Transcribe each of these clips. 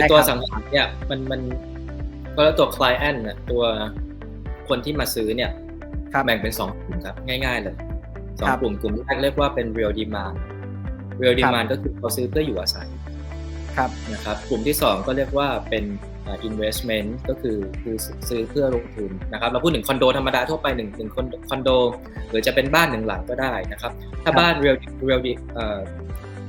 คือได้ตัวครับสังหารเนี่ยมันมันก็ตัว client น่ะตัวคนที่มาซื้อเนี่ยครับแบ่งเป็นสองกลุ่มครับ ง่าย ๆ เลยสองครับกลุ่มกลุ่มแรกเรียกว่าเป็น real demand real demand ก็คือเขาซื้อเพื่ออยู่อาศัยครับนะครับ กลุ่มที่2ก็เรียกว่าเป็นอ่า investment ก็คือคือซื้อเพื่อลงทุนนะครับ เราพูดถึงคอนโดธรรมดาทั่วไปหนึ่งหนึ่งคอนคอนโด หรือจะเป็นบ้านหนึ่งหลังก็ได้นะครับ ถ้าครับบ้าน real real เอ่อ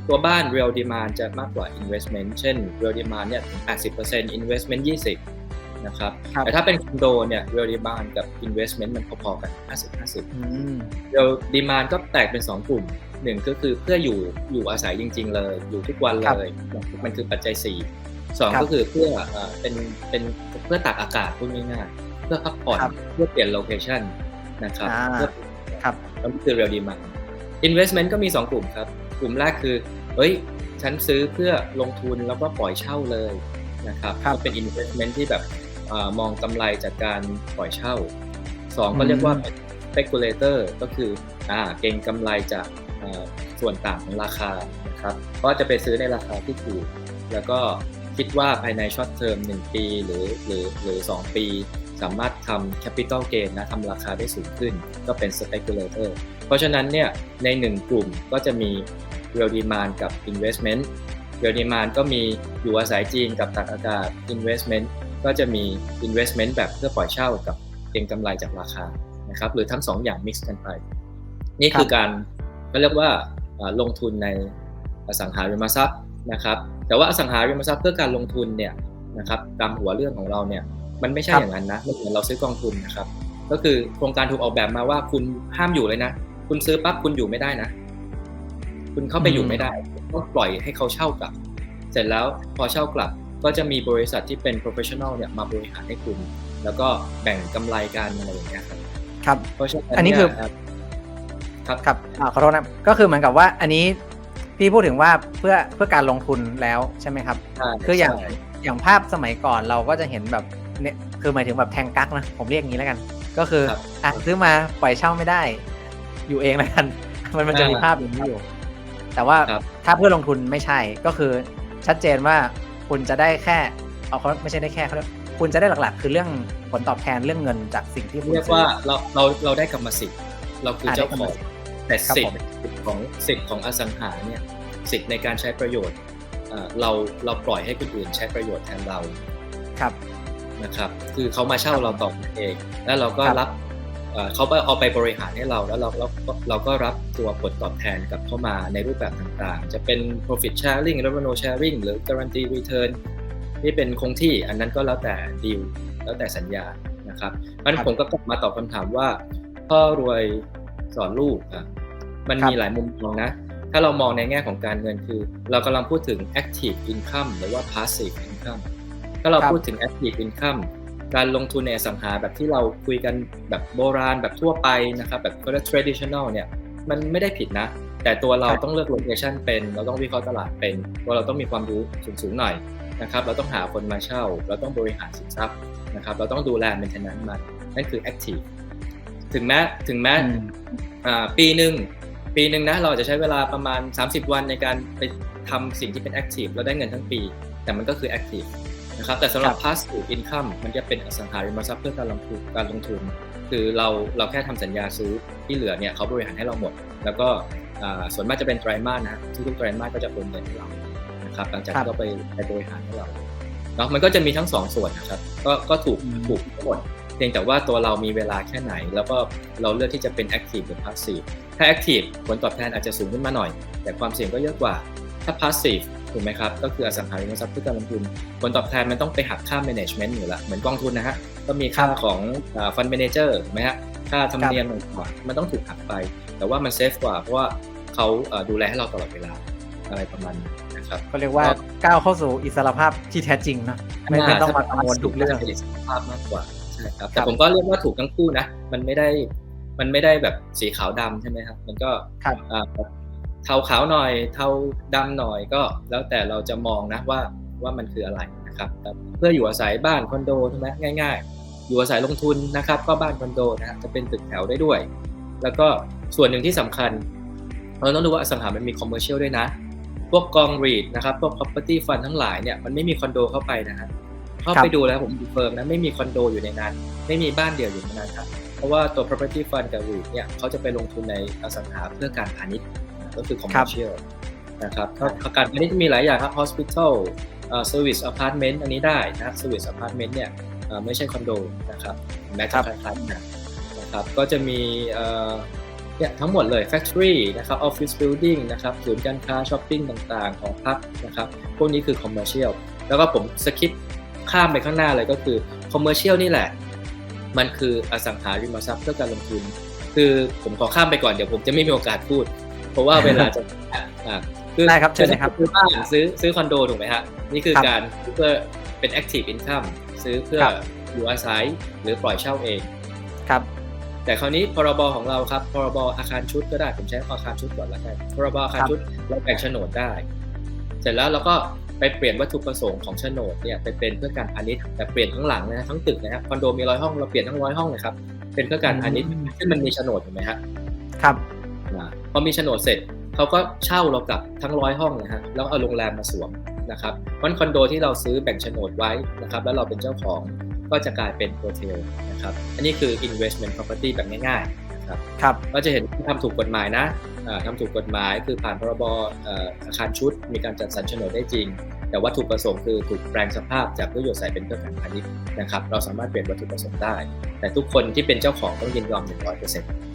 ตัวบ้าน real demand จะมากกว่า investment เช่น real demand เนี่ยถึง80% investment 20นะครับครับ แต่ถ้าเป็นคอนโดเนี่ย real demand กับ investment มันพอๆกัน 50-50อืมเรียลดีมานก็แตกเป็น 2 กลุ่มหนึ่งก็คือเพื่ออยู่อยู่อาศัยจริง ๆ เลย อยู่ทุกวันครับเลย มันคือปัจจัย4สองครับก็คือเพื่อเอ่อเป็นเป็นเพื่อตากอากาศพูดง่ายๆเพื่อพักผ่อนครับเพื่อเปลี่ยนโลเคชันนะครับอ่าเพื่อครับแล้วมันคือเรียลดีมาน investment ก็มี 2 กลุ่มครับ กลุ่มแรกคือ เฮ้ย ฉันซื้อเพื่อลงทุนแล้วก็ปล่อยเช่าเลยนะครับครับก็เป็น investment ที่แบบเออมองกำไรจากการปล่อยเช่าสองก็อืมเรียกว่าเป็น speculator ก็คืออ่าเก็งกำไรจากเอ่อส่วนต่างของราคานะครับก็จะไปซื้อในราคาที่ถูก แล้วก็คิดว่าภายในช็อตเทอม1 ปีหรือหรือหรือ 2 ปี สามารถทำ capital gain นะทำราคาได้สูงขึ้น ก็เป็น speculator เพราะฉะนั้นเนี่ยใน 1 กลุ่มก็จะมี real demand กับ investment real demand ก็มีอยู่อาศัยจีนกับตักอากาศ investment ก็จะมี investment แบบเพื่อปล่อยเช่ากับเก็งกำไรจากราคานะครับหรือทั้ง 2 อย่าง mix กันไป นี่คือการก็เรียกว่าอ่าลงทุนในอสังหาริมทรัพย์นะครับ แต่ว่าอสังหาริมทรัพย์เพื่อการลงทุนเนี่ยนะครับตามหัวเรื่องของเราเนี่ยมันไม่ใช่ครับอย่างนั้นนะไม่เหมือนเราซื้อกองทุนนะครับ ก็คือโครงการถูกออกแบบมาว่าคุณห้ามอยู่เลยนะ คุณซื้อปั๊บคุณอยู่ไม่ได้นะ คุณเข้าไปอยู่ไม่ได้ต้องปล่อยให้เขาเช่ากลับ เสร็จแล้วพอเช่ากลับก็จะมีบริษัทที่เป็น professional เนี่ยมาบริหารให้คุณ แล้วก็แบ่งกำไรกันอะไรอย่างเงี้ยครับครับเพราะฉะนั้นอันนี้คือเยครับครับครับอ่าขอโทษนะก็คือเหมือนกับว่าอันนี้พี่พูดถึงว่าเพื่อเพื่อการลงทุนแล้วใช่ไหมครับใช่คืออย่างใช่อย่างภาพสมัยก่อนเราก็จะเห็นแบบเนี่ยคือหมายถึงแบบแทงกักนะผมเรียกอย่างนี้แล้วกัน ก็คือครับอะซื้อมาปล่อยเช่าไม่ได้ อยู่เองแล้วกัน มันมันจะมีอ่าภาพอย่างนี้อยู่ แต่ว่าครับ ถ้าเพื่อลงทุนไม่ใช่ก็คือชัดเจนว่าคุณจะได้แค่เอาเขาไม่ใช่ได้แค่เขาเรียกคุณจะได้หลักๆ คือเรื่องผลตอบแทนเรื่องเงินจากสิ่งที่คุณเรียกซื้อว่าเราเราเราได้กรรมสิทธิ์เราคืออ่าเจ้าได้กรขรมองสิทธิ์แต่ครับสิทผธิ์มของสิทธิ์ของอสังหาเนี่ยสิทธิ์ในการใช้ประโยชน์เอ่อเราเราปล่อยให้คนอื่นใช้ประโยชน์แทนเรา ครับ นะครับ คือเขามาเช่าเราต่อเอง แล้วเราก็ครับรับ เอ่อเขาไปเอาไปบริหารให้เราแล้วเราเราเราก็รับตัวผลตอบแทนกลับเข้ามาในรูปแบบต่างๆ จะเป็น profit sharing revenue sharing หรือ guarantee return ที่เป็นคงที่อันนั้นก็แล้วแต่ดีลแล้วแต่สัญญานะครับเพราะฉะนั้นผมก็กลับมาตอบคำถามว่า พ่อรวยสอนลูกอะมันครับมีหลายมุมมองนะ ถ้าเรามองในแง่ของการเงินคือ เรากำลังพูดถึง active income หรือว่า passive income ถ้าเราครับพูดถึง active income การลงทุนในอสังหาแบบที่เราคุยกันแบบโบราณแบบทั่วไปนะครับแบบเขาเรียก traditional เนี่ยมันไม่ได้ผิดนะ แต่ตัวเราครับต้องเลือก location เป็น เราต้องวิเคราะห์ตลาดเป็นตัวเราต้องมีความรู้สูงๆหน่อยนะครับเราต้องหาคนมาเช่า เราต้องบริหารสินทรัพย์นะครับเราต้องดูแล maintenance มันนั่นคือ active ถึงแม้ถึงแม้อืมอ่าปีหนึ่งปีหนึ่งนะเราอาจจะใช้เวลาประมาณ 30 วันในการไปทำสิ่งที่เป็น active แล้วได้เงินทั้งปี แต่มันก็คือ active นะครับแต่สำหรับ passive income มันจะเป็นอสังหาริมทรัพย์เพื่อการลงทุนการลงทุน คือเราเราแค่ทำสัญญาซื้อที่เหลือเนี่ยเขาบริหารให้เราหมด แล้วก็อ่าส่วนมากจะเป็นไตรมาสนะทุกๆไตรมาสก็จะโอนเงินให้เรานะครับหลังจากครับที่เราไปไปบริหารให้เราเนาะมันก็จะมีทั้งสองส่วนนะครับก็ก็ถูกอืมถูกทั้งหมดเพียงแต่ว่าตัวเรามีเวลาแค่ไหน แล้วก็เราเลือกที่จะเป็น active หรือ passive ถ้า active ผลตอบแทนอาจจะสูงขึ้นมาหน่อย แต่ความเสี่ยงก็เยอะกว่าถ้า passive ถูกไหมครับ ก็คืออสังหาริมทรัพย์เพื่อการลงทุนผลตอบแทนมันต้องไปหักค่า management อยู่ละเหมือนกองทุนนะฮะก็มีค่าของอ่า fund manager ถูกไหมฮะค่าธรรมเนียมต่างๆมันต้องถูกหักไป แต่ว่ามันเซฟกว่าเพราะว่าเขาเอ่อดูแลให้เราตลอดเวลาอะไรประมาณนั้นนะครับก็เรียกว่าก้าวเข้าสู่อิสรภาพที่แท้จริงเนอะไม่ไม่ต้องมากังวลทุกเรื่องจะเป็นสภาพมากกว่าใช่ครับคแต่รับผมก็เรียกว่าถูกทั้งคู่นะ มันไม่ได้มันไม่ได้แบบสีขาวดำใช่ไหมครับ มันก็ครับอ่า เทาขาวหน่อย เทาดำหน่อยก็ แล้วแต่เราจะมองนะว่าว่ามันคืออะไรนะครับ เพื่ออยู่อาศัยบ้านคอนโดใช่ไหมง่าย ๆ อยู่อาศัยลงทุนนะครับ ก็บ้านคอนโดนะครับจะเป็นตึกแถวได้ด้วย แล้วก็ส่วนหนึ่งที่สำคัญเราต้องดูว่าอสังหามันมีคอมเมอร์เชียลด้วยนะ พวกกองรีดนะครับ พวก property fund ทั้งหลายเนี่ยมันไม่มีคอนโดเข้าไปนะฮะเข้าไปดูแล้วผมดูเฟิร์มนะไม่มีคอนโดอยู่ในนั้น ไม่มีบ้านเดี่ยวอยู่ในนั้นครับเพราะว่าตัว property fund กับ REIT เนี่ยเขาจะไปลงทุนในอสังหาเพื่อการพาณิชย์ ก็คือ commercial นะครับก็การพาณิชย์มีหลายอย่างครับ hospital เอ่อ service apartment อันนี้ได้นะครับ service apartment เนี่ยเอ่อไม่ใช่คอนโดนะครับแม้ครัจะบคล้ายๆกันนะครับก็จะมีเอ่อเนี่ยทั้งหมดเลย factory นะครับ office building นะครับศูนย์การค้าช้อปปิ้งต่างๆ ของพักนะครับ พวกนี้คือ commercial แล้วก็ผมสคิปข้ามไปข้างหน้าเลยก็คือ commercial นี่แหละ มันคืออสังหาริมทรัพย์เพื่อการลงทุน คือผมขอข้ามไปก่อนเดี๋ยวผมจะไม่มีโอกาสพูด เพราะว่าเวลาจะอะคือได้ครับเชิญเลยครับซื้อบ้านซื้อซื้อคอนโดถูกไหมฮะนี่คือครับการเพื่อเป็น active income ซื้อเพื่อครับอยู่อาศัยหรือปล่อยเช่าเองครับแต่คราวนี้พรบของเราครับพรบอาคารชุดก็ได้ผมใช้อาคารชุดก่อนละกันพรบอาคารครับชุดเราแบ่งโฉนดได้ เสร็จแล้วเราก็ไปเปลี่ยนวัตถุประสงค์ของโฉนดเนี่ยไปเป็นเพื่อการพาณิชย์แต่เปลี่ยนทั้งหลังนะฮะทั้งตึกนะครับคอนโดมีร้อยห้องเราเปลี่ยนทั้งร้อยห้องเลยครับเป็นเพื่อการพาณิชย์อืมซึ่งมันมีโฉนดถูกไหมฮะครับอ่า พอมีโฉนดเสร็จเขาก็เช่าเรากลับทั้งร้อยห้องนะฮะแล้วเอาโรงแรมมาสวมนะครับวันคอนโดที่เราซื้อแบ่งโฉนดไว้นะครับแล้วเราเป็นเจ้าของก็จะกลายเป็นโฮเทลนะครับอันนี้คือ investment property แบบง่ายๆนะครับครับก็จะเห็นทำถูกกฎหมายนะอ่าทำถูกกฎหมายคือผ่านพรบเอ่ออาคารชุด มีการจัดสรรโฉนดได้จริง แต่วัตถุประสงค์คือถูกแปลงสภาพจากเพื่ออยู่อาศัยเป็นเพื่อการพาณิชย์นะครับเราสามารถเปลี่ยนวัตถุประสงค์ได้ แต่ทุกคนที่เป็นเจ้าของต้องยินยอม100%นะ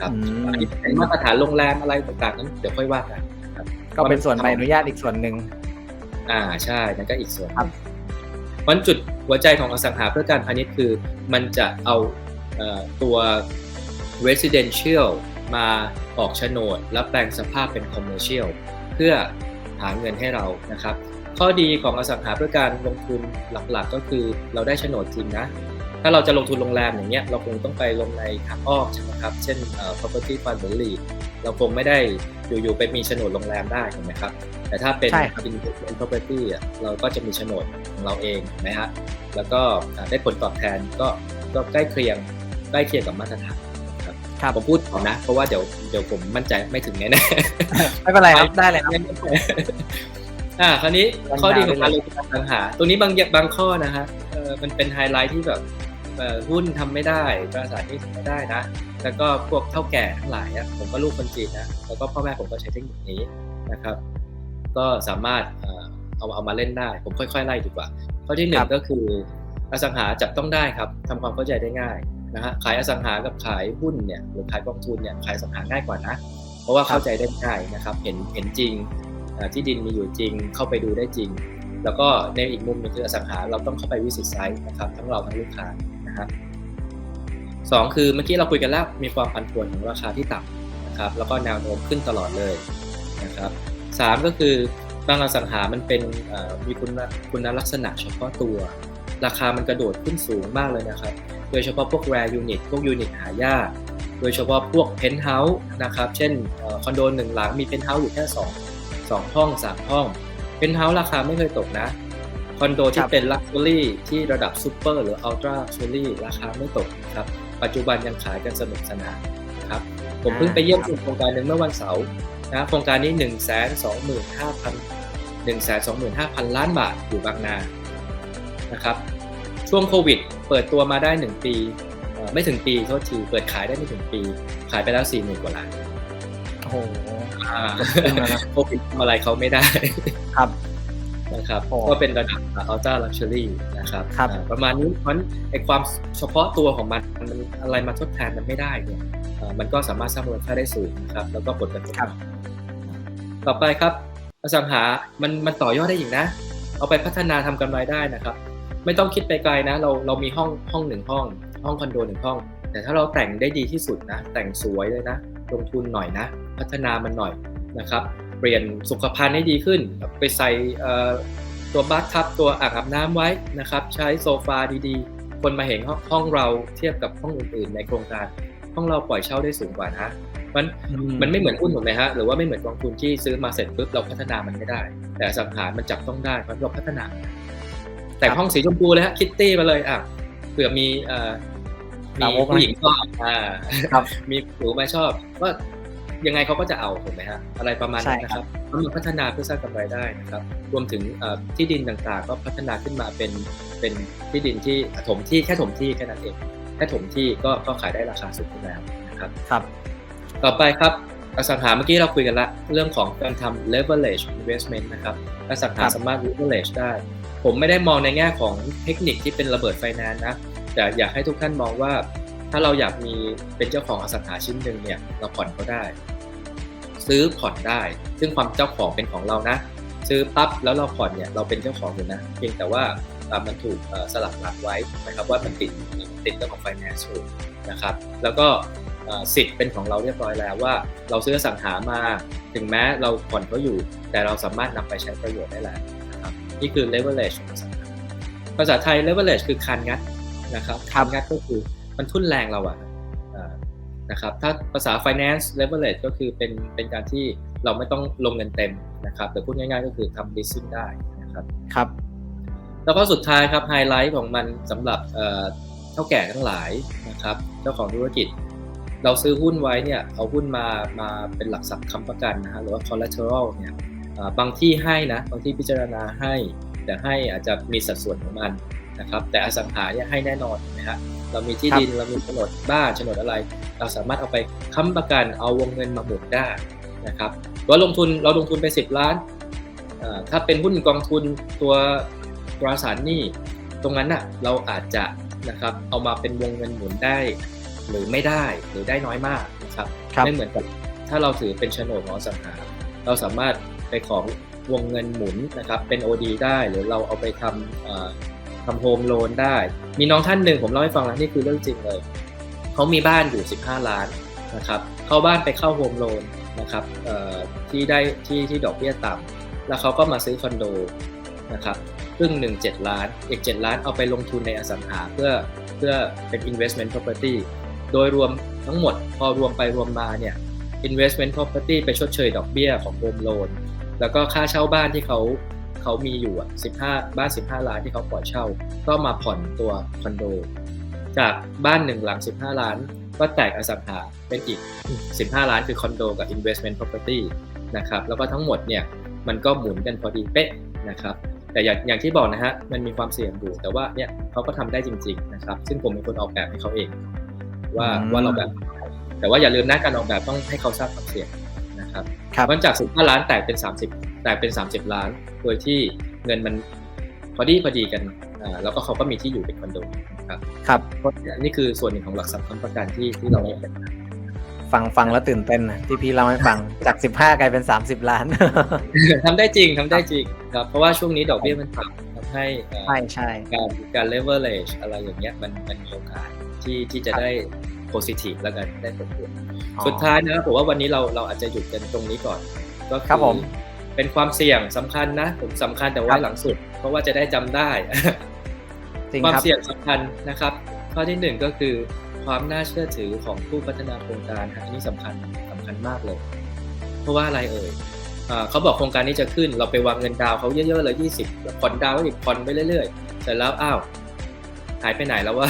ครับอืมอันนี้เป็นมาตรฐานโรงแรมอะไรต่างๆนั้นเดี๋ยวค่อยว่ากันนะครับก็เป็นส่วนใบอนุญาตอีกส่วนหนึ่งอ่าใช่นั่นก็อีกส่วนหครันึ่บงวันจุดหัวใจของอสังหาเพื่อการพาณิชย์คือ มันจะเอาเอ่อตัว residential มาออกโฉนดแล้วแปลงสภาพเป็น commercial เพื่อหาเงินให้เรานะครับ ข้อดีของอสังหาเพื่อการลงทุนหลักๆ ก็คือเราได้โฉนดจริงนะ ถ้าเราจะลงทุนโรงแรมอย่างเงี้ยเราคงต้องไปลงในทางอ้อมใช่ไหมครับ เช่นเอ่อ property fund หรือ REIT เราคงไม่ได้อยู่ๆไปมีโฉนดโรงแรมได้ถูกไหมครับ แต่ถ้าเป็นใช่ครับ investment property อะเราก็จะมีโฉนดของเราเองถูกไหมฮะแล้วก็อ่าได้ผลตอบแทนก็ก็ใกล้เคียงใกล้เคียงกับมาตรฐานครับครับผมพูดก่อนนะ เพราะว่าเดี๋ยวเดี๋ยวผมมั่นใจไม่ถึงแน่ๆไม่เป็นไรครับได้เลยครับอ่าคราวนี้ดังๆข้อดีของการเลลยงทุนอสังหาตรงนี้บางอย่างบางข้อนะฮะเออมันเป็นไฮไลท์ที่แบบเอ่อ หุ้นทำไม่ได้ตราสารหนี้ทำไม่ได้นะ แล้วก็พวกเท่าแก่ทั้งหลายอะผมก็ลูกคนจีนนะ แล้วก็พ่อแม่ผมก็ใช้เทคนิคนี้นะครับ ก็สามารถเอ่อเอาเอามาเล่นได้ ผมค่อย ๆ ไล่ดีกว่า ข้อที่หนึ่ครังบก็คืออสังหาจับต้องได้ครับทำความเข้าใจได้ง่ายนะฮะ ขายอสังหากับขายหุ้นเนี่ย หรือขายกองทุนเนี่ย ขายอสังหาง่ายกว่านะ เพราะว่าเข้าใจได้ง่ายนะครับ เห็นเห็นจริงเอ่อที่ดินมีอยู่จริง เข้าไปดูได้จริงแล้วก็ในอีกมุมหนึงคืออสังหาเราต้องเข้าไปวิสิตไซต์นะครับทั้งเราทั้งลูกค้า นะครับสองคือเมื่อกี้เราคุยกันแล้วมีความผันผวนของราคาที่ต่ำนะครับแล้วก็แนวโน้มขึ้นตลอดเลยนะครับสามก็คือบางอสังหามันเป็นเอ่อมีคุณคุณลักษณะเฉพาะตัว ราคามันกระโดดขึ้นสูงมากเลยนะครับ โดยเฉพาะพวก rare unit พวกยูนิตหายาก โดยเฉพาะพวกเพนท์เฮาส์นะครับ เช่นอคอนโดหนึ่งหลังมีเพนท์เฮาส์อยู่แค่สองสองห้องสามห้องเพนท์เฮาส์ราคาไม่เคยตกนะ คอนโดคที่รับเป็นลักชัวรี่ที่ระดับซูเปอร์หรืออัลตร้าลักชัวรี่ราคาไม่ตกนะครับปัจจุบันยังขายกันสนุกสนานนะครับผมเพิ่งไปเยี่ยมชมโครงการหนึ่งเมื่อวันเสาร์นะโครงการนี้1 2 5 0 0 0 1 2 5 0 0 0 ล้านบาทอยู่บางนานะครับช่วงโควิด เปิดตัวมาได้ 1 ปีเอ่อไม่ถึงปีโทษทีเปิดขายได้ไม่ถึงปี ขายไปแล้ว4 0,000กว่าล้านโอ้โหอ่าขึ้นมาแล้วโควิดทำอะไรเขาไม่ได้ครับ นะครับโอ้ก็เป็นระดับ ultra luxury นะครับครับอ่าประมาณนี้เพราะฉะนั้นไอความเฉพาะตัวของมันมันอะไรมาทดแทนมันไม่ได้เนี่ยเอ่อมันก็สามารถสร้างมูลค่าได้สูงนะครับแล้วก็ผลกระทบครับต่อไปครับอสังหามันมันต่อยอดได้อีกนะ เอาไปพัฒนาทำกำไรได้นะครับ ไม่ต้องคิดไปไกลนะ เราเรามีห้องห้องหนึ่งห้อง ห้องคอนโดหนึ่งห้อง แต่ถ้าเราแต่งได้ดีที่สุดนะ แต่งสวยเลยนะ ลงทุนหน่อยนะ พัฒนามันหน่อยนะครับ เปลี่ยนสุขภัณฑ์ให้ดีขึ้น ไปใส่เอ่อตัวบัตทับตัวอ่างอาบน้ำไว้นะครับ ใช้โซฟาดีๆ คนมาเห็นห้องห้องเราเทียบกับห้องอื่นๆ ในโครงการ ห้องเราปล่อยเช่าได้สูงกว่านะมันอืมันไม่เหมือนหุ้นถูกไหมฮะหรือว่าไม่เหมือนกองทุนที่ซื้อมาเสร็จปุ๊บเราพัฒนามันไม่ได้ แต่อสังหารมันจับต้องได้เพราะเราพัฒนามันได้แต่งห้องสีชมพูเลยฮะคิตตี้มาเลยอะเผื่อมีเอ่อมีสาวกนะผู้หญิงชอบอ่าครับมีผู้มาชอบก็ ยังไงเขาก็จะเอาถูกไหมฮะอะไรประมาณนั้นใช่นะคครัรับบแล้วมันพัฒนาเพื่อสร้างกำไรได้นะครับ รวมถึงเอ่อที่ดินต่างๆ ก็พัฒนาขึ้นมาเป็นเป็นที่ดินที่อะถมที่แค่ถมที่แค่นั้นเองแค่ถมที่ก็ก็ขายได้ราคาสูงขึ้นแล้วนะครับครับ ต่อไปครับอสังหาเมื่อกี้เราคุยกันละเรื่องของการทำ leverage investment นะครับอสังหาครับสามารถ leverage ได้ ผมไม่ได้มองในแง่ของเทคนิคที่เป็นระเบิดไฟแนนซ์นะแต่อยากให้ทุกท่านมองว่า ถ้าเราอยากมีเป็นเจ้าของอสังหาชิ้นหนึ่งเนี่ยเราผ่อนเขาได้ ซื้อผ่อนได้ ซึ่งความเจ้าของเป็นของเรานะ ซื้อปั๊บแล้วเราผ่อนเนี่ยเราเป็นเจ้าของอยู่นะเพียงแต่ว่ามันถูกสลักหลักไว้นะครับว่ามันติดติดเรื่องของ finance อยู่นะครับ แล้วก็สิทธิ์เป็นของเราเรียบร้อยแล้วว่า เราซื้อสังหามาถึงแม้เราผ่อนเขาอยู่ แต่เราสามารถนำไปใช้ประโยชน์ได้แล้วนะครับนี่คือ leverage ของสังหาภาษาไทย leverage คือคานงัดนะครับครับคานงัดก็คือมันทุ่นแรงเราอะ นะครับถ้าภาษา finance leverage ก็คือเป็นเป็นการที่เราไม่ต้องลงเงินเต็มนะครับแต่พูดง่ายๆก็คือทำ leasing ได้นะครับครับแล้วก็สุดท้ายครับไฮไลท์ของมันสำหรับเอ่อเท่าแก่ทั้งหลายนะครับเจ้าของธุรกิจ เราซื้อหุ้นไว้เนี่ยเอาหุ้นมามาเป็นหลักทรัพย์ค้ำประกันนะฮะหรือว่า collateral เนี่ยอ่าบางที่ให้นะบางที่พิจารณาให้ แต่ให้อาจจะมีสัดส่วนของมันนะครับแต่อสังหาเนี่ยให้แน่นอนนะฮะ เรามีที่ดิน เรามีโฉนดบ้านโฉนดอะไร เราสามารถเอาไปค้ำประกันเอาวงเงินมาหมุนได้นะครับว่าลงทุนเราลงทุนไป 10 ล้านอ่าถ้าเป็นหุ้นกองทุนตัวตราสารหนี้ตรงนั้นน่ะเราอาจจะนะครับเอามาเป็นวงเงินหมุนได้ หรือไม่ได้หรือได้น้อยมากนะครับครับไม่เหมือนกับถ้าเราถือเป็นโฉนดของอสังหา เราสามารถไปของวงเงินหมุนนะครับเป็น OD ได้หรือเราเอาไปทำเอ่อ ทำโฮมโลนได้ มีน้องท่านหนึ่งผมเล่าให้ฟังแล้วนี่คือเรื่องจริงเลย เขามีบ้านอยู่ 15 ล้านนะครับ เข้าบ้านไปเข้าโฮมโลนนะครับที่ได้ที่ที่ดอกเบี้ยต่ำแล้วเขาก็มาซื้อคอนโดนะครับครึ่งหนึ่งเจ็ดล้านอีก7ล้านเอาไปลงทุนในอสังหาเพื่อเพื่อเป็น investment property โดยรวมทั้งหมดพอรวมไปรวมมาเนี่ย investment property ไปชดเชยดอกเบี้ยของ home loan แล้วก็ค่าเช่าบ้านที่เขา เขามีอยู่อะ15 บ้าน 15 ล้านที่เขาปล่อยเช่า ก็มาผ่อนตัวคอนโด จากบ้านหนึ่งหลัง 15 ล้าน ก็แตกอสังหาเป็นอีก 15 ล้านคือคอนโดกับ investment property นะครับแล้วก็ทั้งหมดเนี่ยมันก็หมุนกันพอดีเป๊ะนะครับแต่อย่างอย่างที่บอกนะฮะมันมีความเสี่ยงอยู่แต่ว่าเนี่ยเขาก็ทำได้จริง ๆนะครับ ซึ่งผมเป็นคนออกแบบให้เขาเอง ว่าอืมว่าเราแบบ แต่ว่าอย่าลืมนะการออกแบบต้องให้เขาทราบความเสี่ยงนะครับครับมันจาก15ล้านแตกเป็น30 แตกเป็น 30 ล้าน โดยที่เงินมันพอดีพอดีกันอ่าแล้วก็เขาก็มีที่อยู่เป็นคอนโดนะครับครับก็นี่คือส่วนหนึ่งของหลักทรัพย์ค้ำประกันที่ที่เราเนี่ยฟังฟังแล้วตื่นเต้นนะที่พี่เล่าให้ฟังจาก15กลายเป็น30ล้านทำได้จริงทำได้จริงครับ เพราะว่าช่วงนี้ดอกเบี้ยมันต่ำทำให้เอ่อใช่ใช่การการ leverage อะไรอย่างเงี้ยมันมันมีโอกาสที่ที่จะได้ positive แล้วกันได้ผลบวกอ๋อสุดท้ายนะครับผมว่าวันนี้เราเราอาจจะหยุดกันตรงนี้ก่อน ก็ครับผม เป็นความเสี่ยงสำคัญนะ ผมสำคัญแต่คไว้รับหลังสุด เพราะว่าจะได้จำได้จริงความครับเสี่ยงสำคัญนะครับ ข้อที่หนึ่งก็คือความน่าเชื่อถือของผู้พัฒนาโครงการฮะอันนี้สำคัญสำคัญมากเลย เพราะว่าอะไรเอ่ยอ่าเขาบอกโครงการนี้จะขึ้น เราไปวางเงินดาวน์เขาเยอะๆเลยยี่สิบผ่อนดาวน์อีกผ่อนไปเรื่อยๆ เสร็จแล้วอ้าวหายไปไหนแล้วว่า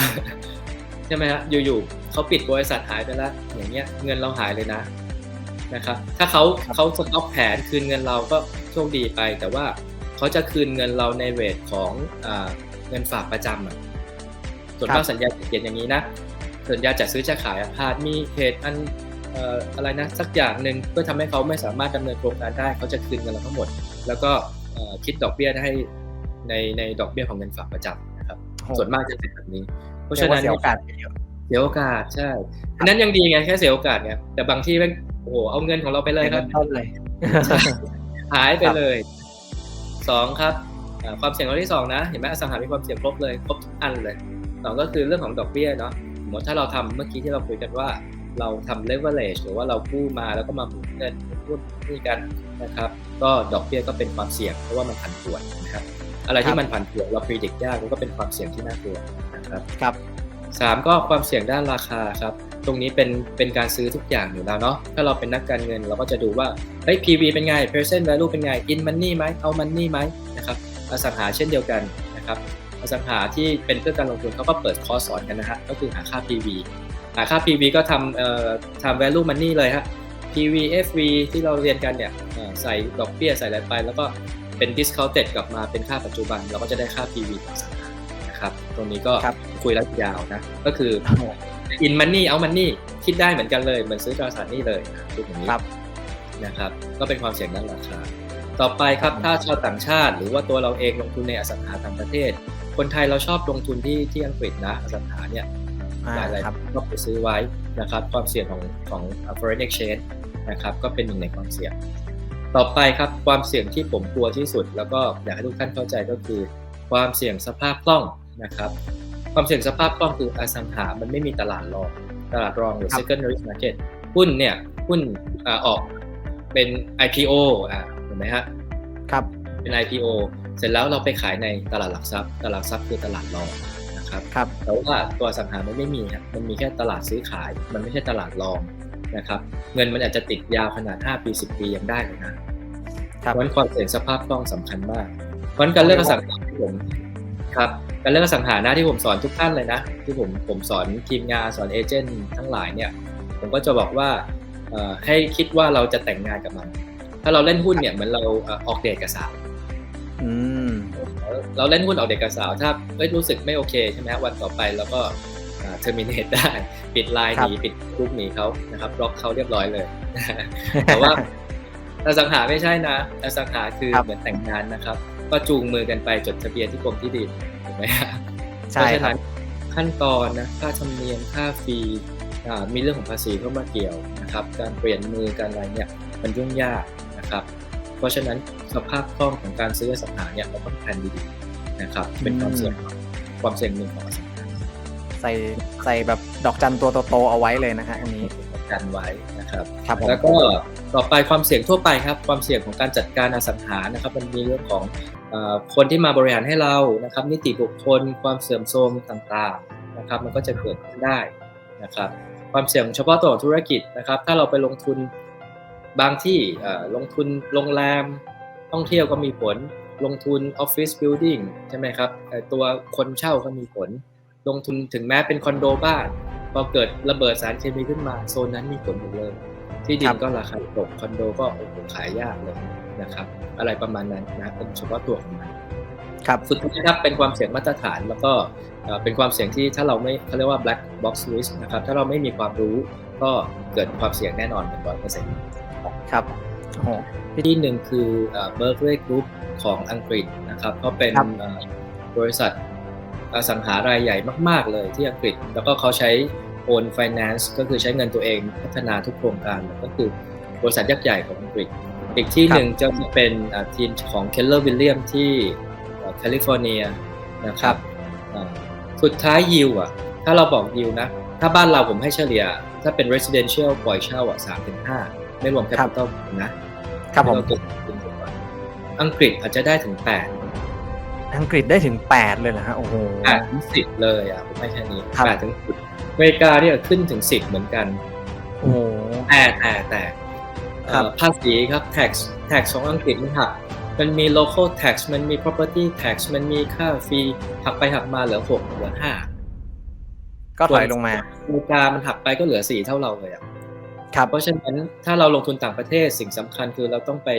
ใช่ไหมฮะอยู่ๆเขาปิดบริษัทหายไปแล้วอย่างเงี้ยเงินเราหายเลยนะ นะครับถ้าเขาครับเขาสต็อกแผนคืนเงินเราก็โชคดีไป แต่ว่าเขาจะคืนเงินเราในเรทของอาเงินฝากประจำอะส่วนมากสัญญาจะเขียนอย่างนี้นะสัญญาจัดซื้อจะขายอะหากมีเหตุอันเอ่ออะไรนะสักอย่างหนึ่งเพื่อทำให้เขาไม่สามารถดำเนินโครงการได้เขาจะคืนเงินเราทั้งหมด แล้วก็เอ่อคิดดอกเบี้ยให้ในในดอกเบี้ยของเงินฝากประจำนะครับโอ้ส่วนมากจะเป็นแบบนี้ เพราะเรียฉะกว่านั้นเสียโอกาสไปเยอะเสียโอกาสใช่อันนั้นยังดีไงแค่เสียโอกาสเนี่ยแต่บางที่แม่ง โอ้โหเอาเงินของเราไปเลยครับต้นเลยหายไปครับเลยสองครับอ่าความเสี่ยงข้อที่สองนะเห็นไหมอสังหามีความเสี่ยงครบเลยครบทุกอันเลยสองก็คือเรื่องของดอกเบี้ยเนาะสมมติถ้าเราทำเมื่อกี้ที่เราคุยกันว่าเราทำ leverage หรือว่าเรากู้มาแล้วก็มาหมุนเงินพูดนี่กันนะครับ ก็ดอกเบี้ยก็เป็นความเสี่ยงเพราะว่ามันผันผวนนะครับอะไรครัที่บมันผันผวนเรา predict ยากมันก็เป็นความเสี่ยงที่น่ากลัวนะครับครับสามก็ความเสี่ยงด้านราคาครับ ตรงนี้เป็นเป็นการซื้อทุกอย่างอยู่แล้วเนาะถ้าเราเป็นนักการเงินเราก็จะดูว่าเฮ้ย PV เป็นไง present value เป็นไง in money ไหมเอา money ไหมนะครับอสังหาเช่นเดียวกันนะครับอสังหาที่เป็นเพื่อการลงทุนเขาก็เปิดคอร์สสอนกันนะฮะก็คือหาค่า PV หาค่า PV ก็ทำเอ่อทำ value money เลยฮะ P PV FV ที่เราเรียนกันเนี่ยเอ่อใส่ดอกเบี้ยใส่อะไรไป แล้วก็เป็น discounted กลับมาเป็นค่าปัจจุบัน เราก็จะได้ค่า PV ของอสังหานะครับตรงนี้ก็ครับคุยแล้วยาวนะก็คือ in money out money คิดได้เหมือนกันเลยเหมือนซื้อตราสารหนี้เลยนะพูดอย่างนี้ครับนะครับ ก็เป็นความเสี่ยงด้านราคา ต่อไปครับถ้าชาวต่างชาติ หรือว่าตัวเราเองลงทุนในอสังหาต่างประเทศ คนไทยเราชอบลงทุนที่ที่อังกฤษนะอสังหาเนี่ยอ่าหลายๆครับก็ไปซื้อไว้นะครับ ความเสี่ยงของของ foreign exchange นะครับ ก็เป็นหนึ่งในความเสี่ยง ต่อไปครับความเสี่ยงที่ผมกลัวที่สุด แล้วก็อยากให้ทุกท่านเข้าใจก็คือ ความเสี่ยงสภาพคล่องนะครับ ความเสี่ยงสภาพคล่องคืออสังหา มันไม่มีตลาดรอง ตลาดรองหรือครับ secondary market หุ้นเนี่ยหุ้นอ่าออกเป็น IPO อ่าเห็นไหมฮะครับเป็น IPO เสร็จแล้วเราไปขายในตลาดหลักทรัพย์ ตลาดหลักทรัพย์คือตลาดรองนะครับครับแต่ว่าตัวอสังหามันไม่มีครับมันมีแค่ตลาดซื้อขาย มันไม่ใช่ตลาดรองนะครับ เงินมันอาจจะติดยาวขนาด 5 ปี 10 ปียังได้เลยนะครับเพราะฉะนั้นความเสี่ยงสภาพคล่องสำคัญมาก เพราะฉะนั้นการเลือกอสังหาที่ผมครับ การเลือกอสังหานะที่ผมสอนทุกท่านเลยนะ ที่ผมผมสอนทีมงานสอนเอเจนต์ทั้งหลายเนี่ย ผมก็จะบอกว่าเอ่อให้คิดว่าเราจะแต่งงานกับมัน ถ้าเราเล่นหุ้นเนี่ยเหมือนเราเอ่อออกเดทกับสาวอืมเราเล่นหุ้นออกเดทกับสาว ถ้าเอ้ยรู้สึกไม่โอเคใช่ไหมวันต่อไปเราก็เทอร์มินเนตได้ปิดไลน์ครัหบนีปิดกรุ๊ปหนีเขานะครับบล็อกเขาเรียบร้อยเลย แต่ว่าอสังหาไม่ใช่นะอสังหาคือครับเหมือนแต่งงานนะครับ ก็จูงมือกันไปจดทะเบียนที่กรมที่ดินถูก ไหมฮะใช่เพราะฉะครันั้บนขั้นตอนนะค่าธรรมเนียมค่าฟรีอ่ามีเรื่องของภาษีเข้ามาเกี่ยวนะครับ การเปลี่ยนมือการอะไรเนี่ยมันยุ่งยากนะครับ เพราะฉะนั้นสภาพคล่องของการซื้ออสังหาเนี่ยเราต้องแพลนดีๆนะครับ เป็นความเสี่ยงความเสี่ยงหนึ่งของอสังหาใส่ใส่แบบดอกจันตัวโตๆเอาไว้เลยนะฮะอันนี้กันไว้นะครับครับผมแล้วก็ต่อไปความเสี่ยงทั่วไปครับ ความเสี่ยงของการจัดการอสังหานะครับ มันมีเรื่องของเออ คนที่มาบริหารให้เรานะครับ นิติบุคคล ความเสื่อมโทรมต่างๆนะครับ มันก็จะเกิดขึ้นได้นะครับ ความเสี่ยงเฉพาะตัวธุรกิจนะครับ ถ้าเราไปลงทุนบางที่ลงทุนโรงแรมท่องเที่ยวก็มีผลลงทุนออฟฟิศบิลดิ่งใช่ไหมครับตัวคนเช่าก็มีผล ลงทุนถึงแม้เป็นคอนโดบ้านพอเกิดระเบิดสารเคมีขึ้นมา โซนนั้นมีผลหมดเลย ที่ดินก็ราคาตกคอนโดก็โอ้โหขายยากเลย นะครับ อะไรประมาณนั้นนะเป็นเฉพาะตัวของมันครับสุดท้ายครับเป็นความเสี่ยงมาตรฐานแล้วก็เอ่อเป็นความเสี่ยงที่ถ้าเราไม่เขาเรียกว่า black box risk นะครับถ้าเราไม่มีความรู้ก็เกิดความเสี่ยงแน่นอนเป็นร้อยเปอร์เซ็นต์ครับโอ้โหที่หนึ่งคือเบอร์เกอร์กรุ๊ปของอังกฤษนะครับเขาเป็นครับเอ่อบริษัทอสังหารายใหญ่มาก ๆ เลยที่อังกฤษ แล้วก็เขาใช้ own finance ก็คือใช้เงินตัวเองพัฒนาทุกโครงการก็คือบริษัทยักษ์ใหญ่ของอังกฤษ อีกที่หนึ่งจะเป็นอ่าทีมของ Keller Williams ที่แคลิฟอร์เนียนะครับอ่าสุดท้ายยิวอะ ถ้าเราบอกยิวนะ ถ้าบ้านเราผมให้เฉลี่ย ถ้าเป็น residential ปล่อยเช่าอะ3ถึง5ไม่รวม capital นะครับผมที่เาเก็บเงินก่อนอังกฤษอาจจะได้ถึง8อังกฤษได้ถึงแปดเลยเหรอฮะโอ้โห8ถึง10เลยอะผมให้แค่นี้ครับ8ถึง10อเมริกาเนี่ยขึ้นถึง10เหมือนกัน โอ้โหแต่แต่แต่เอ่อครับ ภาษีครับ tax tax ของอังกฤษมันหักมันมี local tax มันมี property tax มันมีค่าฟรีหักไปหักมาเหลือ6เหลือ5ก็ถอยลงมาอเมริกามันหักไปก็เหลือ4เท่าเราเลยอะครับเพราะฉะนั้นถ้าเราลงทุนต่างประเทศสิ่งสำคัญคือเราต้องไป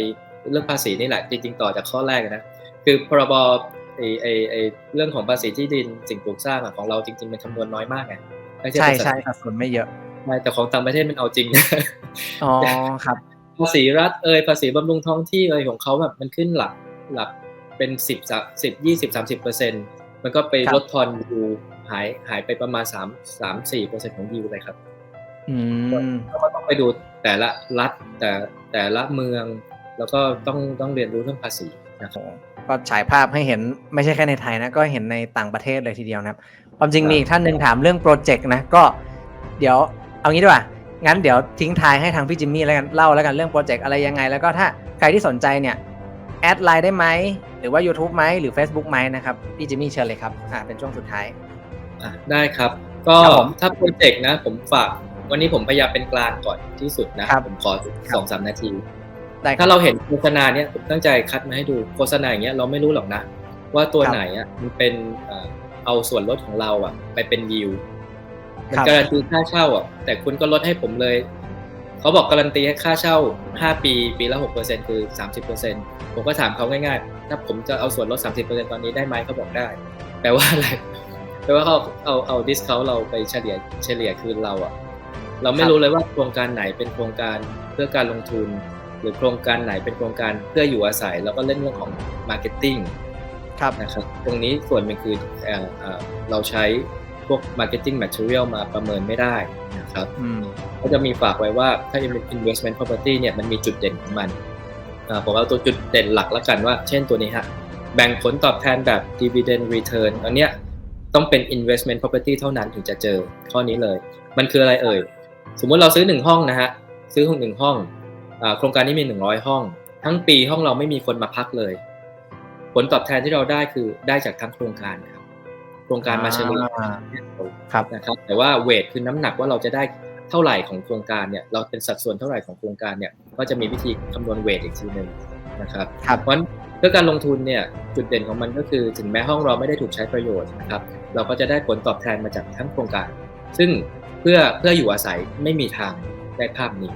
เรื่องภาษีนี่แหละจริงๆต่อจากข้อแรกนะคือพรบไอไอไอเรื่องของภาษีที่ดินสิ่งปลูกสร้างอะของเราจริงๆมันคำนวณน้อยมากไงไม่ใช่ใช่ภาษีใช่สัดส่วนไม่เยอะใช่แต่ของต่างประเทศมันเอาจริงนะอ๋อครับ ภาษีรัฐเอ่ยภาษีบำรุงท้องที่เอ่ยของเขาแบบมันขึ้นหลักหลักเป็นสิบสิบยี่สิบสามสิบเปอร์เซ็นต์มันก็ไปครับลดทอนยูหายหายไปประมาณสามสามสี่เปอร์เซ็นต์ของยูเลยครับอืมก็ต้องไปดูแต่ละรัฐแต่แต่ละเมือง แล้วก็ต้องต้องเรียนรู้เรื่องภาษีนะครับก็ฉายภาพให้เห็นไม่ใช่แค่ในไทยนะก็เห็นในต่างประเทศเลยทีเดียวนะครับความจริงมีอีกท่านหนึ่งถามเรื่องโปรเจกต์นะก็เดี๋ยวเอางี้ดีกว่า งั้นเดี๋ยวทิ้งท้ายให้ทางพี่จิมมี่แล้วกันเล่าแล้วกันเรื่องโปรเจกต์อะไรยังไง แล้วก็ถ้าใครที่สนใจเนี่ยแอดไลน์ได้ไหมหรือว่า YouTube ไหมหรือ Facebook ไหมนะครับพี่จิมมี่เชิญเลยครับอ่าเป็นช่วงสุดท้ายอะได้ครับ ก็ครับผมถ้าโปรเจกต์นะ ผมฝากวันนี้ผมพยายามเป็นกลางก่อนที่สุดนะครับผมขอครับสองสามนาทีได้ครัถ้าบเราเห็นโฆษณาเนี่ยผมตั้งใจคัดมาให้ดูโฆษณาอย่างเงี้ยเราไม่รู้หรอกนะ ว่าตัวครับไหนอะมันเป็นเอ่อเอาส่วนลดของเราอะไปเป็นยิว มันครับการันตีค่าเช่าอะแต่คุณก็ลดให้ผมเลยเขาบอกการันตีให้ค่าเช่า 5 ปี ปีละ6%คือ 30%ผมก็ถามเขาง่ายๆ ถ้าผมจะเอาส่วนลด 30%ตอนนี้ได้ไหมเขาบอกได้ แปลว่าอะไร แปลว่าเขาเอาเอาดิสเขาเราไปเฉลี่ยเฉลี่ยคืนเราอะเราไม่ครับรู้เลยว่าโครงการไหนเป็นโครงการเพื่อการลงทุน หรือโครงการไหนเป็นโครงการเพื่ออยู่อาศัย แล้วก็เล่นเรื่องของมาร์เก็ตติ้งครับนะครับ ตรงนี้ส่วนหนึ่งคือเอ่อเอ่อเราใช้ พวก marketing material มาประเมินไม่ได้นะครับอืมก็จะมีฝากไว้ว่าถ้า investment property เนี่ยมันมีจุดเด่นของมันอ่าผมเอาตัวจุดเด่นหลักแล้วกันว่า เช่นตัวนี้ฮะแบ่งผลตอบแทนแบบ dividend return อันเนี้ยต้องเป็น investment property เท่านั้นถึงจะเจอข้อนี้เลย มันคืออะไรเอ่ย สมมุติเราซื้อหนึ่งห้องนะฮะ ซื้อห้องหนึ่งห้องอาโครงการนี้มี 100 ห้อง ทั้งปีห้องเราไม่มีคนมาพักเลย ผลตอบแทนที่เราได้คือได้จากทั้งโครงการครับ โครงการมาเฉลี่ยอ่าครับนะครับ แต่ว่าเวทคือน้ำหนักว่าเราจะได้เท่าไหร่ของโครงการเนี่ย เราเป็นสัดส่วนเท่าไหร่ของโครงการเนี่ย ก็จะมีวิธีคำนวณเวทอีกทีหนึ่งนะครับครับเพราะฉะนั้นเพื่อการลงทุนเนี่ยจุดเด่นของมันก็คือถึงแม้ห้องเราไม่ได้ถูกใช้ประโยชน์นะครับ เราก็จะได้ผลตอบแทนมาจากทั้งโครงการ ซึ่งเพื่อเพื่ออยู่อาศัยไม่มีทางได้ภาพนี้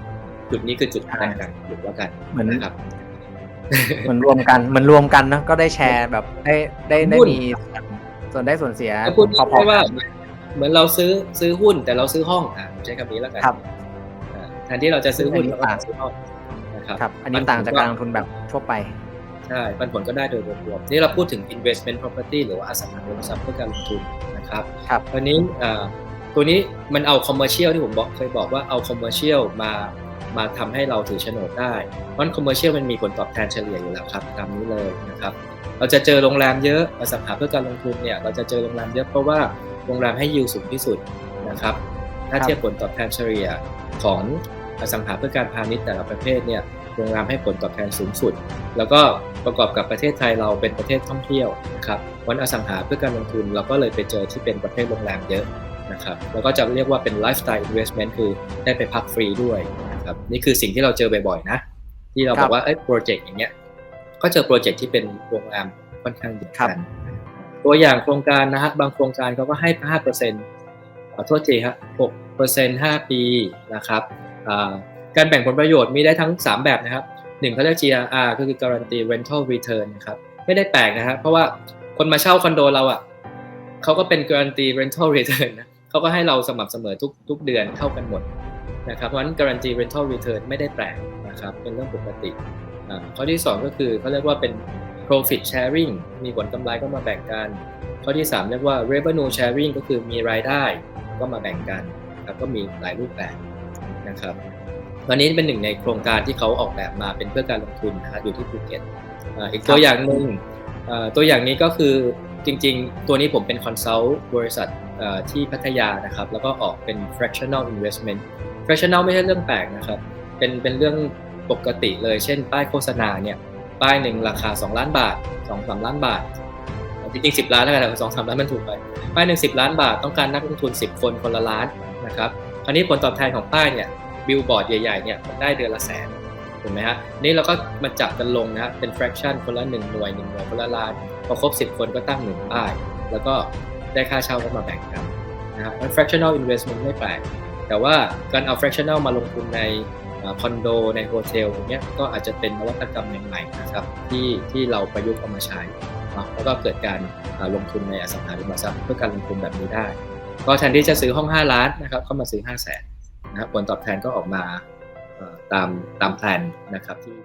จุดนี้คือจุดแตกต่างจุดแล้วกันเหมือนนะครับเหมือนรวมกันเหมือนรวมกันนะก็ได้แชร์แบบได้ได้ได้หุ้นมี ส่วนได้ส่วนเสียก็พูดพอได้ๆว่ากันเหมือนเราซื้อซื้อหุ้นแต่เราซื้อห้องอะใช้คำนี้แล้วกันครับ อ่าแทนที่เราจะซื้อหุ้นอันนี้เราก็ต่างซื้อห้องนะครับ ครับ อันนี้ต่างจากการลงทุนแบบทั่วไป ใช่ ปันผลก็ได้โดยรวมๆนี่เราพูดถึง investment property หรือว่าอสังหาริมทรัพย์เพื่อการลงทุนนะครับครับตอนนี้อ่าตัวนี้มันเอา commercial ที่ผมบอกเคยบอกว่าเอา commercial มา มาทำให้เราถือโฉนดได้เพราะ commercial มันมีผลตอบแทนเฉลี่ยอยู่แล้วครับตามนี้เลยนะครับเราจะเจอโรงแรมเยอะอสังหาเพื่อการลงทุนเนี่ยเราจะเจอโรงแรมเยอะเพราะว่าโรงแรมให้ยิวสูงที่สุดนะครับถ้าเทียบผลตอบแทนเฉลี่ยของอสังหาเพื่อการพาณิชย์แต่ละประเภทเนี่ยโรงแรมให้ผลตอบแทนสูงสุด แล้วก็ประกอบกับประเทศไทยเราเป็นประเทศท่องเที่ยวนะครับวันอสังหาเพื่อการลงทุนเราก็เลยไปเจอที่เป็นประเภทโรงแรมเยอะนะครับแล้วก็จะเรียกว่าเป็นไลฟ์สไตล์อินเวสท์เมนต์คือได้ไปพักฟรีด้วย ครับนี่คือสิ่งที่เราเจอบ่อยๆนะ ที่เราบครัอบกว่าเอ้ยโปรเจกต์อย่างเงี้ยก็เจอโปรเจกต์ที่เป็นโรงแรมค่อนข้างเยอะครับกันตัวอย่างโครงการนะฮะบางโครงการเขาก็ให้ห้าเปอร์เซ็นต์ขอโทษทีฮะหกเปอร์เซ็นต์ห้าปีนะครับอ่าการแบ่งผลประโยชน์มีได้ทั้ง 3 แบบนะครับหนึ่งเขาเรียก GRR ก็คือ Guarantee Rental Return นะครับไม่ได้แปลกนะครับเพราะว่าคนมาเช่าคอนโดเราอะเขาก็เป็น Guarantee Rental Return นะเขาก็ให้เราสม่ำเสมอทุกทุกเดือนเท่ากันหมด นะครับเพราะฉะนั้น Guarantee Rental Return ไม่ได้แปลกนะครับเป็นเรื่องปกติข้อที่ 2 ก็คือเขาเรียกว่าเป็น profit sharing มีผลกำไรก็มาแบ่งกัน ข้อที่ 3 เรียกว่า revenue sharing ก็คือมีรายได้ก็มาแบ่งกันครับก็มีหลายรูปแบบนะครับวันนี้เป็นหนึ่งในโครงการที่เขาออกแบบมาเป็นเพื่อการลงทุนนะครับอยู่ที่ภูเก็ตอีกตัวอย่างหนึ่งตัวอย่างนี้ก็คือจริงๆ ตัวนี้ผมเป็นคอนซัลท์บริษัทที่พัทยานะครับ แล้วก็ออกเป็น fractional investment fractional ไม่ใช่เรื่องแปลกนะครับ เป็นเป็นเรื่องปกติเลย เช่น ป้ายโฆษณาเนี่ย ป้ายหนึ่งราคา 2 ล้านบาท2 3ล้านบาท จริงๆ10ล้านแล้วกันแต่สองสามล้านมันถูกไป ป้ายหนึ่งสิบล้านบาทต้องการนักลงทุน 10 คนคนละล้านนะครับ คราวนี้ผลตอบแทนของป้ายเนี่ยบิลบอร์ดใหญ่ๆเนี่ยมันได้เดือนละแสนถูกไหมฮะ นี่เราก็มาจับกันลงนะเป็น fraction คนละ1หน่วย1หน่วยคนละล้าน พอครบ 10 คนก็ตั้งหนึ่งป้าย แล้วก็ได้ค่าเช่าก็มาแบ่งกันนะฮะมัน fractional investment ไม่แปลก แต่ว่าการเอา fractional มาลงทุนในคอนโดในโฮเทลเนี้ยก็อาจจะเป็นนวัตกรรมใหม่ๆนะครับที่ที่เราประยุกต์เอามาใช้แล้วก็เกิดการลงทุนในอสังหาริมทรัพย์เพื่อการลงทุนแบบนี้ได้ ก็แทนที่จะซื้อห้อง 5 ล้านนะครับเข้ามาซื้อ 5 0 0แสนนะครับผลตอบแทนก็ออกมาตามตามแผนนะครับที่